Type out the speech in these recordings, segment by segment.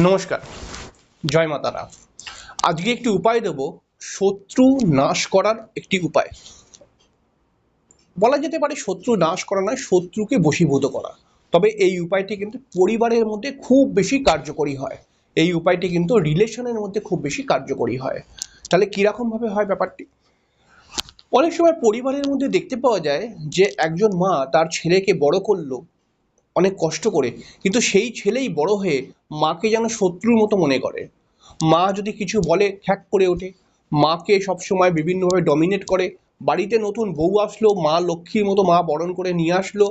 নমস্কার। জয় মাতারা আজকে একটি উপায় দেব, শত্রু নাশ করার একটি উপায়। বলা যেতে পারে শত্রু নাশ করা নয়, শত্রুকে বশীভূত করা। তবে এই উপায়টি কিন্তু পরিবারের মধ্যে খুব বেশি কার্যকরী হয়। এই উপায়টি কিন্তু রিলেশনের মধ্যে খুব বেশি কার্যকরী হয়। তাহলে কীরকমভাবে হয় ব্যাপারটি? অনেক সময় পরিবারের মধ্যে দেখতে পাওয়া যায় যে একজন মা তার ছেলেকে বড় করল অনেক কষ্ট করে। কিন্তু সেই ছেলেই বড় হয়ে মাকে যেন শত্রুর মতো মনে করে। মা যদি কিছু বলে, খ্যাক করে ওঠে। মাকে সবসময় বিভিন্নভাবে ডমিনেট করে। বাড়িতে নতুন বউ আসলো, মা লক্ষ্মীর মতো মা বরণ করে নিয়ে আসলো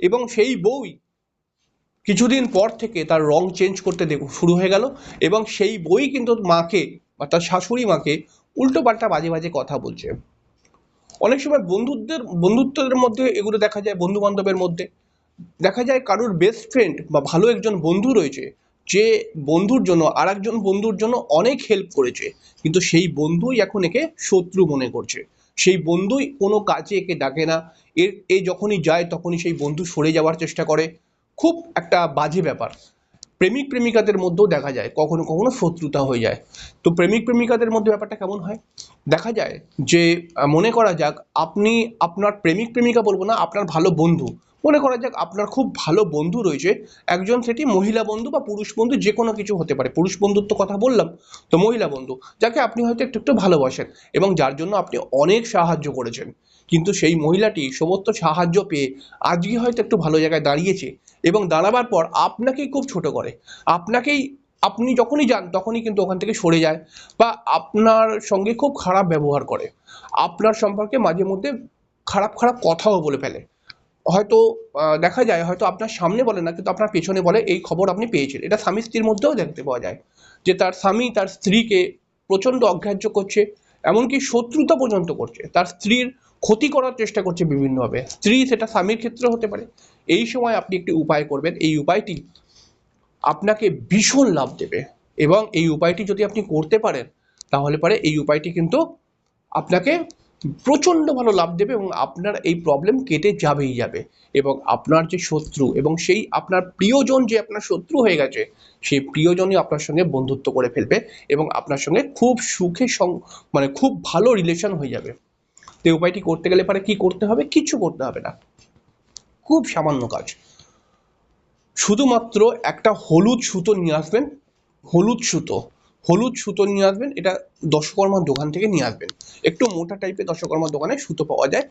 এবং সেই বউই কিছুদিন পর থেকে তার রং চেঞ্জ করতে দেখ, শুরু হয়ে গেল এবং সেই বই কিন্তু মাকে বা তার শাশুড়ি মাকে উল্টো পাল্টা বাজে বাজে কথা বলছে। অনেক সময় বন্ধুদের বন্ধুত্বের মধ্যে এগুলো দেখা যায় বন্ধু বান্ধবের মধ্যে। দেখা যায় কারোর বেস্ট ফ্রেন্ড বা ভালো একজন বন্ধু রয়েছে, যে বন্ধুর জন্য আর একজন বন্ধুর জন্য অনেক হেল্প করেছে, কিন্তু সেই বন্ধুই এখন একে শত্রু মনে করছে। সেই বন্ধুই কোনো কাজে একে ডাকে না। এর, এ যখনই যায় তখনই সেই বন্ধু সরে যাওয়ার চেষ্টা করে। খুব একটা বাজে ব্যাপার। প্রেমিক প্রেমিকাদের মধ্যেও দেখা যায় কখনো কখনো শত্রুতা হয়ে যায়। তো প্রেমিক প্রেমিকাদের মধ্যে ব্যাপারটা কেমন হয়? দেখা যায় যে মনে করা যাক, আপনি আপনার প্রেমিক প্রেমিকা বলব না, আপনার ভালো বন্ধু মনে করা যাক আপনার খুব ভালো বন্ধু রয়েছে। একজন সেটি মহিলা বন্ধু বা পুরুষ বন্ধু, যে কোনো কিছু হতে পারে। পুরুষ বন্ধুর তো কথা বললাম, তো মহিলা বন্ধু, যাকে আপনি হয়তো একটু একটু ভালোবাসেন এবং যার জন্য আপনি অনেক সাহায্য করেছেন। কিন্তু সেই মহিলাটি সমস্ত সাহায্য পেয়ে আজকে হয়তো একটু ভালো জায়গায় দাঁড়িয়েছে এবং দাঁড়াবার পর আপনাকেই খুব ছোট করে। আপনাকেই, আপনি যখনই যান তখনই কিন্তু ওখান থেকে সরে যায় বা আপনার সঙ্গে খুব খারাপ ব্যবহার করে। আপনার সম্পর্কে মাঝে মধ্যে খারাপ খারাপ কথাও বলে ফেলে। হয়তো দেখা যায়, হয়তো আপনার সামনে বলে না, কিন্তু আপনার পেছনে বলে, এই খবর আপনি পেয়েছেন। এটা স্বামী স্ত্রীর মধ্যেও দেখতে পাওয়া যায় যে তার স্বামী তার স্ত্রীকে প্রচণ্ড অগ্রাহ্য করছে, এমনকি শত্রুতা পর্যন্ত করছে। তার স্ত্রীর ক্ষতি করার চেষ্টা করছে বিভিন্নভাবে। স্ত্রী সেটা স্বামীর ক্ষেত্রে হতে পারে। এই সময় আপনি একটি উপায় করবেন। এই উপায়টি আপনাকে ভীষণ লাভ দেবে এবং এই উপায়টি যদি আপনি করতে পারেন, তাহলে পরে এই উপায়টি কিন্তু আপনাকে প্রচণ্ড ভালো লাভ দেবে এবং আপনার এই প্রবলেম কেটে যাবেই যাবে। এবং আপনার যে শত্রু এবং সেই আপনার প্রিয়জন যে আপনার শত্রু হয়ে গেছে, সেই প্রিয়জনই আপনার সঙ্গে বন্ধুত্ব করে ফেলবে এবং আপনার সঙ্গে খুব সুখে মানে খুব ভালো রিলেশন হয়ে যাবে। তো উপায়টি করতে গেলে পরে কি করতে হবে? কিছু করতে হবে না। খুব সামান্য কাজ। শুধুমাত্র একটা হলুদ সুতো নিয়ে আসবেন। হলুদ সুতো। হলুদ সুতো নিয়ে আসবেন, এটা দশকর্মার দোকান থেকে নিয়ে আসবেন। একটু মোটা টাইপের দশকর্মার দোকানে সুতো পাওয়া যায়।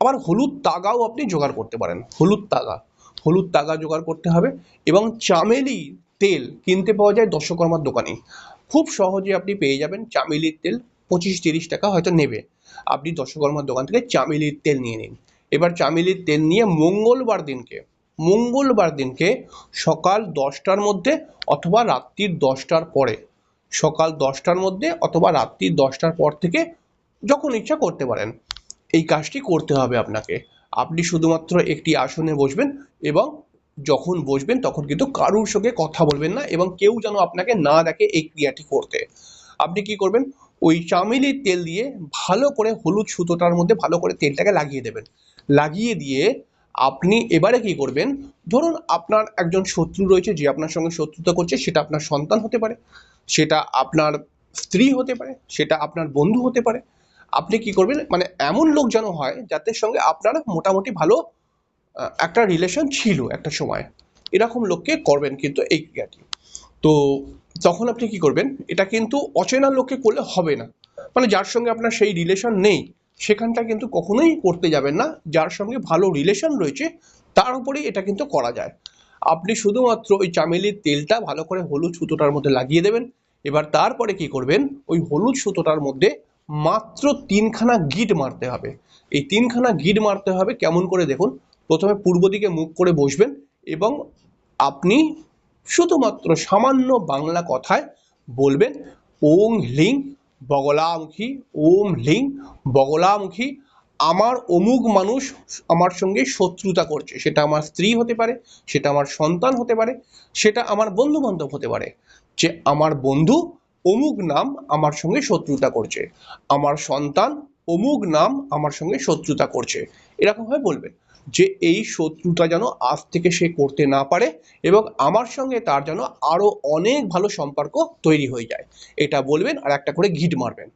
আবার হলুদ তাগাও আপনি জোগাড় করতে পারেন, হলুদ তাগা। হলুদ তাগা জোগাড় করতে হবে এবং চামেলি তেল কিনতে পাওয়া যায় দশকর্মার দোকানে। খুব সহজে আপনি পেয়ে যাবেন চামেলির তেল, পঁচিশ তিরিশ টাকা হয়তো নেবে। আপনি দশকর্মার দোকান থেকে চামেলির তেল নিয়ে নিন। এবার চামেলির তেল নিয়ে মঙ্গলবার দিনকে মঙ্গলবার দিনকে সকাল দশটার মধ্যে অথবা রাত্রির দশটার পরে সকাল দশটার মধ্যে অথবা রাত্রির দশটার পর থেকে যখন ইচ্ছা করতে পারেন। এই কাজটি করতে হবে আপনাকে। আপনি শুধুমাত্র একটি আসনে বসবেন এবং যখন বসবেন তখন কিন্তু কারুর সঙ্গে কথা বলবেন না এবং কেউ যেন আপনাকে না দেখে এই ক্রিয়াটি করতে। আপনি কি করবেন? ওই চামেলির তেল দিয়ে ভালো করে হলুদ সুতোটার মধ্যে ভালো করে তেলটাকে লাগিয়ে দেবেন। লাগিয়ে দিয়ে আপনি এবারে কি করবেন? ধরুন আপনার একজন শত্রু রয়েছে যে আপনার সঙ্গে শত্রুতা করছে, সেটা আপনার সন্তান হতে পারে। সেটা আপনার স্ত্রী হতে পারে, সেটা আপনার বন্ধু হতে পারে। আপনি কি করবেন? মানে এমন লোক যেন হয় যাদের সঙ্গে আপনার মোটামুটি ভালো একটা রিলেশন ছিল একটা সময়। এরকম লোককে করবেন কিন্তু এই ক্রিয়াটি। তো তখন আপনি কি করবেন? এটা কিন্তু অচেনা লোককে করলে হবে না। মানে যার সঙ্গে আপনার সেই রিলেশন নেই, সেখানটা কিন্তু কখনোই করতে যাবেন না। যার সঙ্গে ভালো রিলেশন রয়েছে, তার উপরেই এটা কিন্তু করা যায়। আপনি শুধুমাত্র ওই চামেলির তেলটা ভালো করে হলুদ সুতোটার মধ্যে লাগিয়ে দেবেন। এবার তারপরে কি করবেন? ওই হলুদ সুতোটার মধ্যে মাত্র তিনখানা গিট মারতে হবে। এই তিনখানা গিট মারতে হবে কেমন করে দেখুন? প্রথমে পূর্ব দিকে মুখ করে বসবেন এবং আপনি শুধুমাত্র সামান্য বাংলা কথায় বলবেন ওং হ্লিং বগলামুখী, ওম হ্লিং বগলামুখী, আমার অমুক মানুষ আমার সঙ্গে শত্রুতা করছে। সেটা আমার স্ত্রী হতে পারে, সেটা আমার সন্তান হতে পারে, সেটা আমার বন্ধু বান্ধব হতে পারে। যে আমার বন্ধু অমুক নাম আমার সঙ্গে শত্রুতা করছে। আমার সন্তান অমুক নাম আমার সঙ্গে শত্রুতা করছে। এরকমভাবে বলবেন যে এই শত্রুতা যেন আজ থেকে সে করতে না পারে এবং আমার সঙ্গে তার যেন আরও অনেক ভালো সম্পর্ক তৈরি হয়ে যায়। এটা বলবেন আর একটা করে ঘিট মারবেন।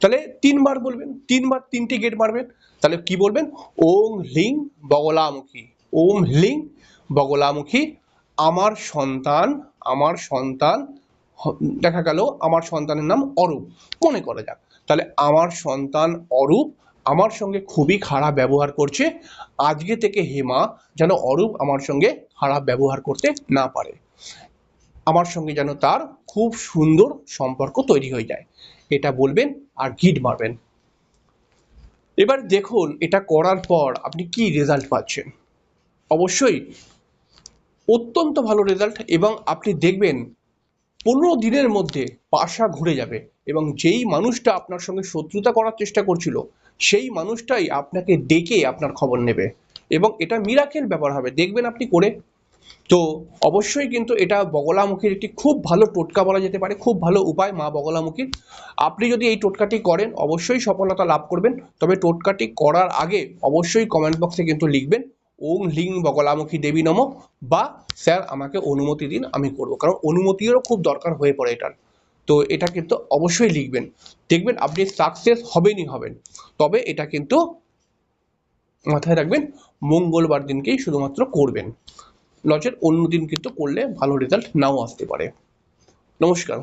তাহলে তিনবার বলবেন, তিনবার তিনটে গেট মারবেন। তাহলে কি বলবেন? ওম হ্লিং বগলামুখী, ওম হ্লিং বগলামুখী, আমার সন্তান আমার সন্তান দেখা গেল আমার সন্তানের নাম অরূপ। মনে করা যাক। তাহলে আমার সন্তান অরূপ আমার সঙ্গে খুবই খারাপ ব্যবহার করছে। আজকে থেকে হেমা যেন অরূপ আমার সঙ্গে খারাপ ব্যবহার করতে না পারে। আমার সঙ্গে যেন তার খুব সুন্দর সম্পর্ক তৈরি হয়ে যায়। এটা বলবেন আর গিট মারবেন। এবার দেখুন, এটা করার পর আপনি কি রেজাল্ট পাচ্ছেন? অবশ্যই অত্যন্ত ভালো রেজাল্ট এবং আপনি দেখবেন পনেরো দিনের মধ্যে পাশা ঘুরে যাবে এবং যেই মানুষটা আপনার সঙ্গে শত্রুতা করার চেষ্টা করছিল, সেই মানুষটাই আপনাকে ডেকে আপনার খবর নেবে এবং এটা মিরাকেল ব্যাপার হবে, দেখবেন আপনি করে। তো অবশ্যই কিন্তু এটা বগলামুখীর একটি খুব ভালো টোটকা বলা যেতে পারে, খুব ভালো উপায় মা বগলামুখীর। আপনি যদি এই টোটকাটি করেন, অবশ্যই সফলতা লাভ করবেন। তবে টোটকাটি করার আগে অবশ্যই কমেন্ট বক্সে কিন্তু লিখবেন। ওম লিং বগলামুখী দেবী নম, বা স্যার, আমাকে অনুমতি দিন, আমি করব। কারণ অনুমতিরও খুব দরকার হয়ে পড়ে এটার। তো এটা কিন্তু অবশ্যই লিখবেন। দেখবেন আপনি সাকসেস হবেনই হবেন। তবে এটা কিন্তু মাথায় রাখবেন, মঙ্গলবার দিনকেই শুধুমাত্র করবেন। নচেত অন্য দিন কিন্তু করলে ভালো রেজাল্ট নাও আসতে পারে। নমস্কার।